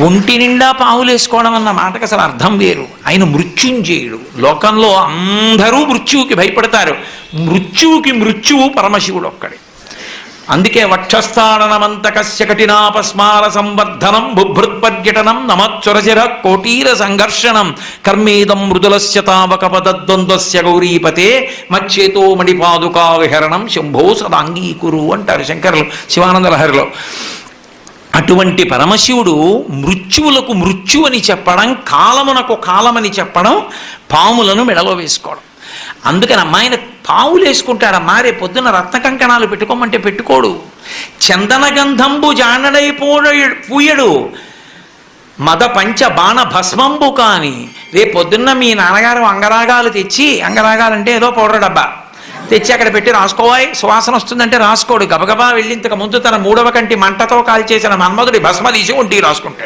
ఒంటి నిండా పావులు వేసుకోవడం అన్న మాటకు అసలు అర్థం వేరు. ఆయన మృత్యుంజయుడు. లోకంలో అందరూ మృత్యువుకి భయపడతారు. మృత్యువుకి మృత్యువు పరమశివుడు ఒక్కడే. అందుకే వక్షస్థాననమంతకస్య కఠినాపస్మార సంవర్ధనం బుభృత్పర్యటనం నమచ్చురచిర కోటీర సంఘర్షణం కర్మేదం మృదులస్య తావక పదద్వంద్వస్య గౌరీపతే మచ్చేతో మణిపాదుకా విహరణం శంభో సదాంగీకురు అంటారు శంకరులు శివానందలహరిలో. అటువంటి పరమశివుడు మృత్యువులకు మృత్యు అని చెప్పడం కాలమునకు కాలమని చెప్పడం పాములను మెడలో వేసుకోవడం. అందుకని అమ్మాయిన పావులు వేసుకుంటాడమ్మా రేపు పొద్దున రత్న కంకణాలు పెట్టుకోమంటే పెట్టుకోడు. చందన గంధంబు జానడైపోడ పూయడు. మద పంచ బాణ భస్మంబు కాని రేపు పొద్దున్న మీ నాన్నగారు అంగరాగాలు తెచ్చి అంగరాగాలంటే ఏదో పౌడర్ డబ్బా. తెచ్చి అక్కడ పెట్టి రాసుకోవాయి. సువాసన వస్తుందంటే రాసుకోడు. గబగబా వెళ్ళి ఇంతకు ముందు తన మూడవ కంటి మంటతో కాల్చేసిన మన్మధుడి భస్మ తీసి ఒంటికి రాసుకుంటాడు.